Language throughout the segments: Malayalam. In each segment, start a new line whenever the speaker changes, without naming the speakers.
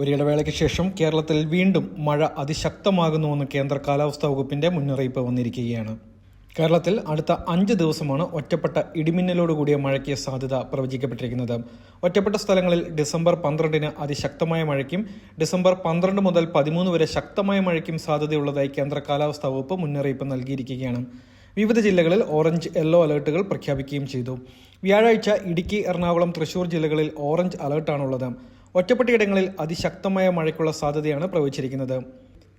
ഒരിടവേളയ്ക്ക് ശേഷം കേരളത്തിൽ വീണ്ടും മഴ അതിശക്തമാകുന്നുവെന്ന് കേന്ദ്ര കാലാവസ്ഥാ വകുപ്പിന്റെ മുന്നറിയിപ്പ് വന്നിരിക്കുകയാണ്. കേരളത്തിൽ അടുത്ത അഞ്ച് ദിവസമാണ് ഒറ്റപ്പെട്ട ഇടിമിന്നലോട് കൂടിയ മഴയ്ക്ക് സാധ്യത പ്രവചിക്കപ്പെട്ടിരിക്കുന്നത്. ഒറ്റപ്പെട്ട സ്ഥലങ്ങളിൽ ഡിസംബർ പന്ത്രണ്ടിന് അതിശക്തമായ മഴയ്ക്കും ഡിസംബർ പന്ത്രണ്ട് മുതൽ പതിമൂന്ന് വരെ ശക്തമായ മഴയ്ക്കും സാധ്യതയുള്ളതായി കേന്ദ്ര കാലാവസ്ഥാ വകുപ്പ് മുന്നറിയിപ്പ് നൽകിയിരിക്കുകയാണ്. വിവിധ ജില്ലകളിൽ ഓറഞ്ച് യെല്ലോ അലേർട്ടുകൾ പ്രഖ്യാപിക്കുകയും ചെയ്തു. വ്യാഴാഴ്ച ഇടുക്കി എറണാകുളം തൃശൂർ ജില്ലകളിൽ ഓറഞ്ച് അലർട്ടാണുള്ളത്. ഒറ്റപ്പെട്ടയിടങ്ങളിൽ അതിശക്തമായ മഴയ്ക്കുള്ള സാധ്യതയാണ് പ്രവചിച്ചിരിക്കുന്നത്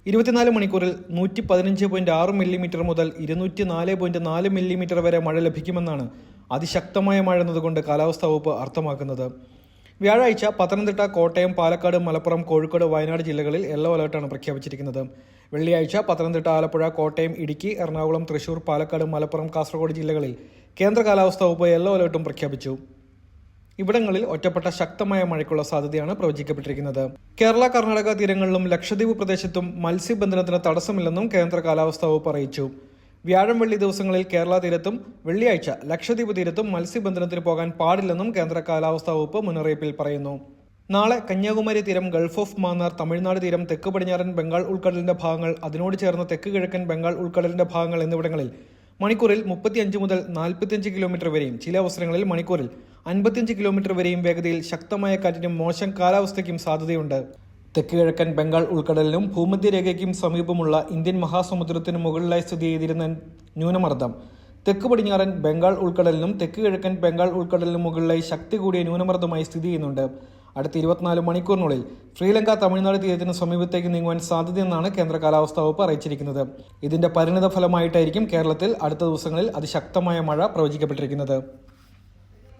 ഇരുപത്തിനാല് മണിക്കൂറിൽ നൂറ്റി പതിനഞ്ച് പോയിന്റ് ആറ് മില്ലിമീറ്റർ മുതൽ ഇരുന്നൂറ്റി നാല് പോയിന്റ് നാല് മില്ലിമീറ്റർ വരെ മഴ ലഭിക്കുമെന്നാണ് അതിശക്തമായ മഴ എന്നതുകൊണ്ട് കാലാവസ്ഥാ വകുപ്പ് അർത്ഥമാക്കുന്നത്. വ്യാഴാഴ്ച പത്തനംതിട്ട കോട്ടയം പാലക്കാട് മലപ്പുറം കോഴിക്കോട് വയനാട് ജില്ലകളിൽ യെല്ലോ അലർട്ടാണ് പ്രഖ്യാപിച്ചിരിക്കുന്നത്. വെള്ളിയാഴ്ച പത്തനംതിട്ട ആലപ്പുഴ കോട്ടയം ഇടുക്കി എറണാകുളം തൃശൂർ പാലക്കാട് മലപ്പുറം കാസർഗോഡ് ജില്ലകളിൽ കേന്ദ്ര കാലാവസ്ഥാ വകുപ്പ് യെല്ലോ അലർട്ടും പ്രഖ്യാപിച്ചു. ഇവിടങ്ങളിൽ ഒറ്റപ്പെട്ട ശക്തമായ മഴയ്ക്കുള്ള സാധ്യതയാണ് പ്രവചിക്കപ്പെട്ടിരിക്കുന്നത്. കേരള കർണാടക തീരങ്ങളിലും ലക്ഷദ്വീപ് പ്രദേശത്തും മത്സ്യബന്ധനത്തിന് തടസ്സമില്ലെന്നും കേന്ദ്ര കാലാവസ്ഥാ വകുപ്പ് അറിയിച്ചു. വ്യാഴം വെള്ളി ദിവസങ്ങളിൽ കേരള തീരത്തും വെള്ളിയാഴ്ച ലക്ഷദ്വീപ് തീരത്തും മത്സ്യബന്ധനത്തിന് പോകാൻ പാടില്ലെന്നും കേന്ദ്ര കാലാവസ്ഥാ വകുപ്പ് മുന്നറിയിപ്പിൽ പറയുന്നു. നാളെ കന്യാകുമാരി തീരം ഗൾഫ് ഓഫ് മാന്നാർ തമിഴ്നാട് തീരം തെക്ക് പടിഞ്ഞാറൻ ബംഗാൾ ഉൾക്കടലിന്റെ ഭാഗങ്ങൾ അതിനോട് ചേർന്ന തെക്ക് കിഴക്കൻ ബംഗാൾ ഉൾക്കടലിന്റെ ഭാഗങ്ങൾ എന്നിവിടങ്ങളിൽ മണിക്കൂറിൽ മുപ്പത്തിയഞ്ച് മുതൽ നാൽപ്പത്തിയഞ്ച് കിലോമീറ്റർ വരെയും ചില അവസരങ്ങളിൽ മണിക്കൂറിൽ അൻപത്തിയഞ്ച് കിലോമീറ്റർ വരെയും വേഗതയിൽ ശക്തമായ കാറ്റിനും മോശം കാലാവസ്ഥയ്ക്കും സാധ്യതയുണ്ട്. തെക്ക് കിഴക്കൻ ബംഗാൾ ഉൾക്കടലിനും ഭൂമധ്യരേഖയ്ക്കും സമീപമുള്ള ഇന്ത്യൻ മഹാസമുദ്രത്തിനു മുകളിലായി സ്ഥിതി ചെയ്തിരുന്ന ന്യൂനമർദ്ദം. തെക്ക് പടിഞ്ഞാറൻ ബംഗാൾ ഉൾക്കടലിനും തെക്ക് കിഴക്കൻ ബംഗാൾ ഉൾക്കടലിനും മുകളിലായി ശക്തി കൂടിയ ന്യൂനമർദ്ദമായി സ്ഥിതി ചെയ്യുന്നുണ്ട്. അടുത്ത ഇരുപത്തിനാല് മണിക്കൂറിനുള്ളിൽ ശ്രീലങ്ക തമിഴ്നാട് തീരത്തിന് സമീപത്തേക്ക് നീങ്ങുവാൻ സാധ്യതയെന്നാണ് കേന്ദ്ര കാലാവസ്ഥാ വകുപ്പ് അറിയിച്ചിരിക്കുന്നത്. ഇതിന്റെ പരിണിത ഫലമായിട്ടായിരിക്കും കേരളത്തിൽ അടുത്ത ദിവസങ്ങളിൽ അതിശക്തമായ മഴ പ്രവചിക്കപ്പെട്ടിരിക്കുന്നത്.